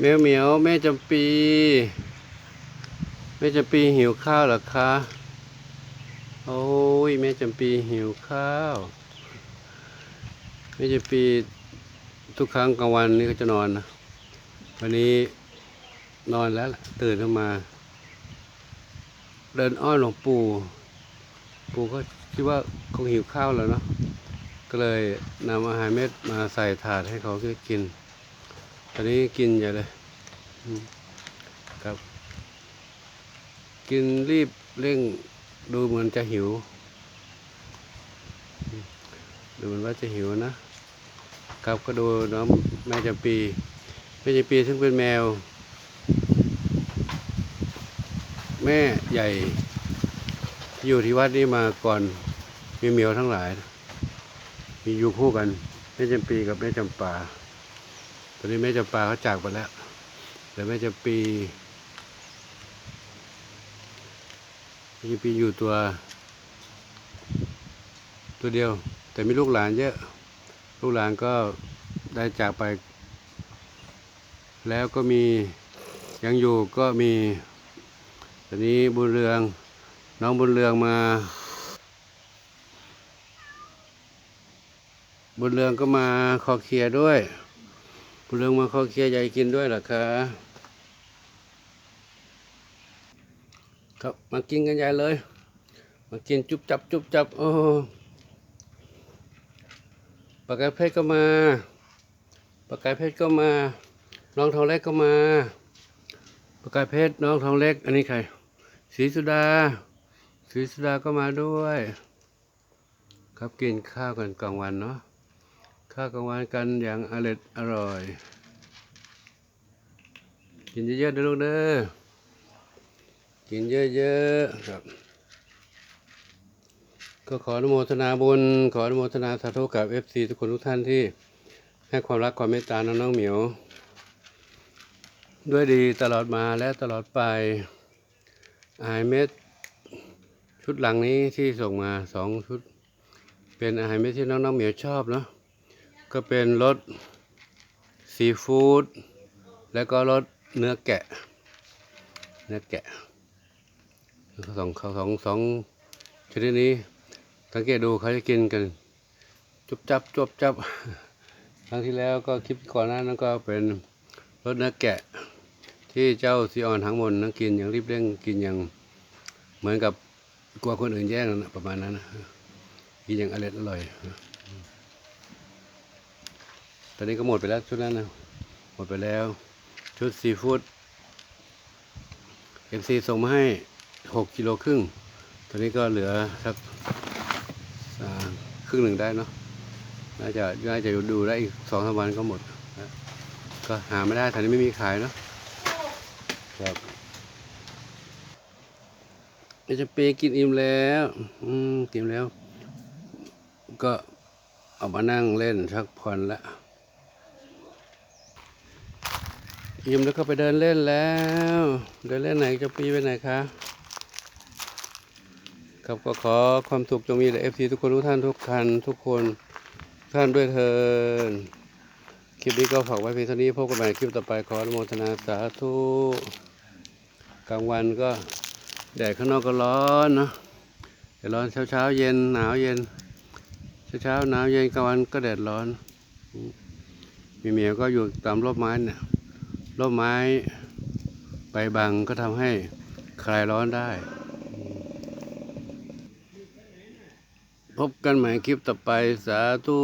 แมวเหมียวแม่จำปี แม่จำปีหิวข้าวหรอคะ โอ้ยแม่จำปีหิวข้าว แม่จำปีทุกครั้งกลางวันนี่ก็จะนอนนะวันนี้นอนแล้วตื่นขึ้นมา เดินอ้อนหลวงปู่ ปู่ก็คิดว่าคงหิวข้าวแล้วเนาะก็เลยนำอาหารเม็ดมาใส่ถาดให้เขากิน ตอนนี้กินใหญ่เลยครับ กินรีบเร่งดูเหมือนจะหิว ดูเหมือนว่าจะหิวนะครับก็ดูน้องแม่จำปีแม่จำปีซึ่งเป็นแมว แม่ใหญ่อยู่ที่วัดนี้มาก่อนมีเมียวทั้งหลาย มีอยู่คู่กันแม่จำปีกับแม่จำปา อนนี้แม่จำปาเขาจากไปแล้วแต่แม่จำปีแม่จำปีอยู่ตัว ตัวเดียว แต่มีลูกหลานเยอะ ลูกหลานก็ได้จากไป แล้วก็มียังอยู่ก็มีตอนนี้บุญเรือง น้องบุญเรืองมา บุญเรืองก็มาคอเคลียร์ด้วย บุญเรืองมาคอเคลียร์ยายกินด้วยหรอคะครับมากินกันยายเลย มากินจุบจับจุบจับโอ้ปากกาเพชรก็มาปากกาเพชรก็มา น้องทองเล็กก็มาปากกาเพชรน้องทองเล็ก อันนี้ใครศรีสุดาศรีสุดาก็มาด้วย ครับกินข้าวกันกลางวันเนาะ ข้าวกลางวันกันอย่างอร่อยอร่อย กินเยอะๆเด้อลูกเด้อกินเยอะๆครับ ก็ขออนุโมทนาบุญ ขออนุโมทนาสาธุกับเอฟซีทุกคนทุกท่านที่ให้ความรักความเมตตาน้องน้องๆเหมียว ด้วยดีตลอดมาและตลอดไปอาหารเม็ดชุดหลังนี้ที่ส่งมาสองชุด เป็นอาหารเม็ดที่น้องน้องๆเหมียวชอบเนาะ ก็เป็นรสซีฟู้ดแล้วก็รสเนื้อแกะ เนื้อแกะสองเขาสองสองชนิดนี้สังเกตดูเขาจะกินกัน จุบจับจุบจับครั้งที่แล้วก็คลิปก่อนหน้านั้นก็เป็นรสเนื้อแกะ ที่เจ้าซีออนทั้งหมดนั้นกินอย่างรีบเร่งกินอย่างเหมือนกับกลัวคนอื่นแย่งประมาณนั้นกินอย่างอร่อยอร่อย ตอนนี้ก็หมดไปแล้วชุดนั้นนะหมดไปแล้ว ชุดซีฟู้ดเอ็มซีส่งมาให้หกกิโลครึ่งตอนนี้ก็เหลือสักครึ่งหนึ่งได้เนาะน่าจะน่าจะดูได้อีกสองสามวันก็หมดนะก็หาไม่ได้แถวนี้ไม่มีขายเนาะครับเดี๋ยวจะเปกินอิ่มแล้ว อืมกินแล้ว ก็เอามานั่งเล่นชักผ่อนละ ยิมแล้วก็ไปเดินเล่นแล้ว เดินเล่นไหนจะปีไปไหนคะครับก็ขอความสุขจงมีแด่เอฟซีทุกคนทุกท่านทุกคันทุกคนท่านด้วยเถินคลิปนี้ก็ฝากไว้เพียงเท่านี้พบกันใหม่คลิปต่อไปขออนุโมทนาสาธุกลางวันก็แดดข้างนอกก็ร้อนเนาะแต่ร้อนเช้าเช้าเย็นหนาวเย็น เช้าเช้าหนาวเย็นกลางวันก็แดดร้อน มีเหมียวก็อยู่ตามร่มไม้เนี่ย ร่มไม้ใบบังก็ทำให้คลายร้อนได้ พบกันใหม่คลิปต่อไปสาธุ